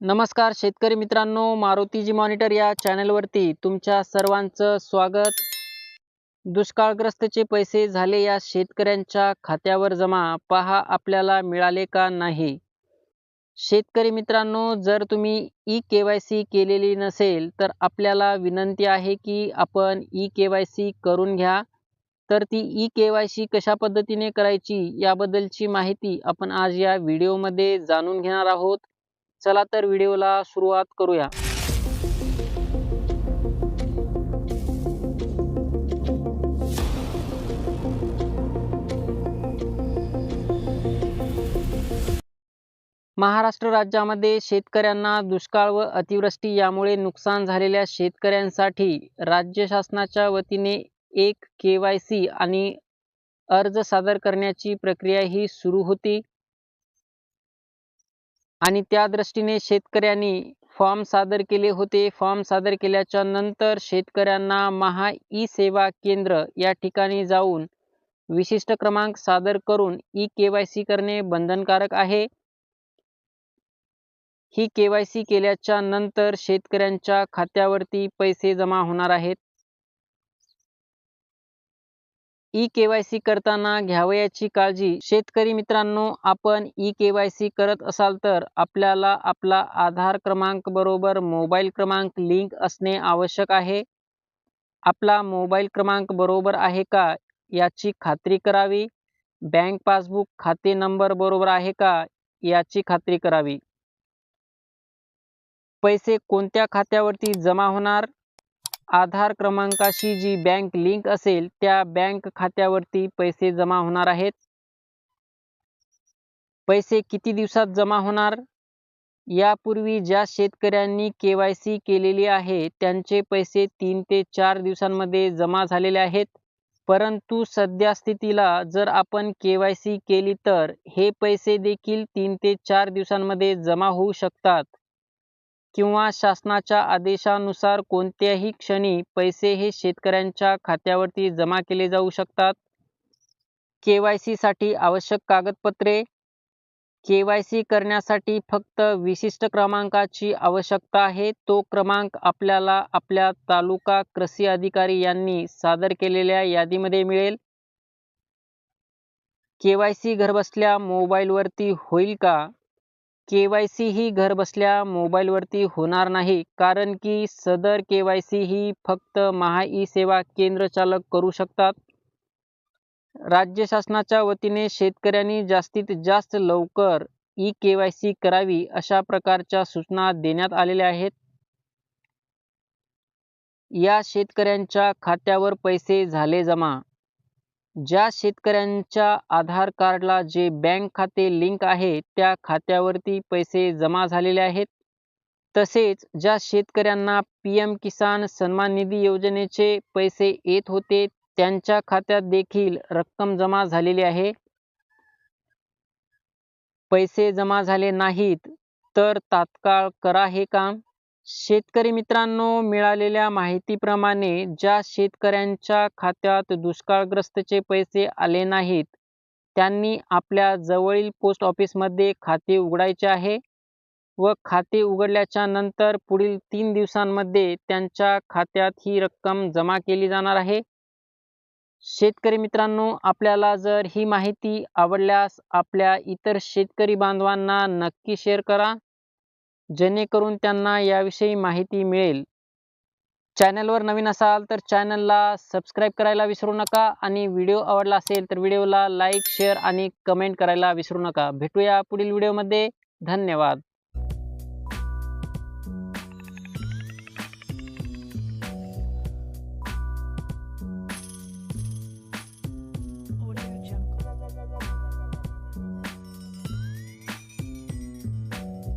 नमस्कार शेतकरी मित्रांनो मारुतीजी मॉनिटर या चॅनलवरती तुमच्या सर्वांचं स्वागत. दुष्काळग्रस्तचे पैसे झाले या शेतकऱ्यांच्या खात्यावर जमा. पहा आपल्याला मिळाले का नाही? शेतकरी मित्रांनो जर तुम्ही ई के वाय सी केलेली नसेल तर आपल्याला विनंती आहे की आपण ई के वाय सी करून घ्या. तर ती ई के वाय सी कशा पद्धतीने करायची याबद्दलची माहिती आपण आज या व्हिडिओमध्ये जाणून घेणार आहोत. चला तर व्हिडिओला सुरुवात करूया. महाराष्ट्र राज्यामध्ये शेतकऱ्यांना दुष्काळ व अतिवृष्टी यामुळे नुकसान झालेल्या शेतकऱ्यांसाठी राज्य शासनाच्या वतीने एक के वाय सी आणि अर्ज सादर करण्याची प्रक्रिया ही सुरू होती. आणि त्या दृष्टीने शेतकऱ्यांनी फॉर्म सादर केले होते. फॉर्म सादर केल्याच्यानंतर शेतकऱ्यांना महा ई सेवा केंद्र या ठिकाणी जाऊन विशिष्ट क्रमांक सादर करून ई के वाय सी करणे बंधनकारक आहे. ही के वाय सी केल्याच्यानंतर शेतकऱ्यांच्या खात्यावरती पैसे जमा होणार आहेत. ई के वाय सी करताना घ्यावयाची काळजी. शेतकरी मित्रांनो आपण ई के वाय सी करत असाल तर आपल्याला आपला आधार क्रमांक बरोबर मोबाईल क्रमांक लिंक असणे आवश्यक आहे. आपला मोबाईल क्रमांक बरोबर आहे का याची खात्री करावी. बँक पासबुक खाते नंबर बरोबर आहे का याची खात्री करावी. पैसे कोणत्या खात्यावरती जमा होणार? आधार क्रमांकाशी जी बँक लिंक असेल त्या बँक खात्यावरती पैसे जमा होणार आहेत. पैसे किती दिवसात जमा होणार? यापूर्वी ज्या शेतकऱ्यांनी के वाय सी केलेली आहे त्यांचे पैसे तीन ते चार दिवसांमध्ये जमा झालेले आहेत. परंतु सध्या स्थितीला जर आपण के वाय सी केली तर हे पैसे देखील तीन ते चार दिवसांमध्ये जमा होऊ शकतात. किंवा शासनाच्या आदेशानुसार कोणत्याही क्षणी पैसे हे शेतकऱ्यांच्या खात्यावरती जमा केले जाऊ शकतात? के वाय सीसाठी आवश्यक कागदपत्रे? के वाय सी करण्यासाठी फक्त विशिष्ट क्रमांकाची आवश्यकता आहे. तो क्रमांक आपल्याला आपल्या तालुका कृषी अधिकारी यांनी सादर केलेल्या यादीमध्ये मिळेल. के वाय सी घरबसल्या मोबाईलवरती होईल का? के वाय सी ही घरबसल्या मोबाईलवरती होणार नाही कारण की सदर के वाय सी ही फक्त महा ई सेवा केंद्र चालक करू शकतात. राज्य शासनाच्या वतीने शेतकऱ्यांनी जास्तीत जास्त लवकर ई के वाय सी करावी अशा प्रकारच्या सूचना देण्यात आलेल्या आहेत. या शेतकऱ्यांच्या खात्यावर पैसे झाले जमा ज्या शेतकऱ्यांच्या आधार कार्डला जे बँक खाते लिंक आहे त्या खात्यावरती पैसे जमा झालेले आहेत. तसेच ज्या शेतकऱ्यांना पी एम किसान सन्मान निधी योजनेचे पैसे येत होते त्यांच्या खात्यात देखील रक्कम जमा झालेली आहे. पैसे जमा झाले नाहीत तर तात्काळ करा हे काम. शेतकरी मित्रांनो मिळालेल्या माहितीप्रमाणे ज्या शेतकऱ्यांच्या खात्यात दुष्काळग्रस्तचे पैसे आले नाहीत त्यांनी आपल्या जवळील पोस्ट ऑफिसमध्ये खाते उघडायचे आहे व खाते उघडल्याच्या नंतर पुढील तीन दिवसांमध्ये त्यांच्या खात्यात ही रक्कम जमा केली जाणार आहे. शेतकरी मित्रांनो आपल्याला जर ही माहिती आवडल्यास आपल्या इतर शेतकरी बांधवांना नक्की शेअर करा. जेणेकरून त्यांना याविषयी माहिती मिळेल. चॅनलवर नवीन असाल तर चॅनलला सबस्क्राईब करायला विसरू नका आणि व्हिडिओ आवडला असेल तर व्हिडिओला लाईक शेअर आणि कमेंट करायला विसरू नका. भेटूया पुढील व्हिडिओमध्ये. धन्यवाद.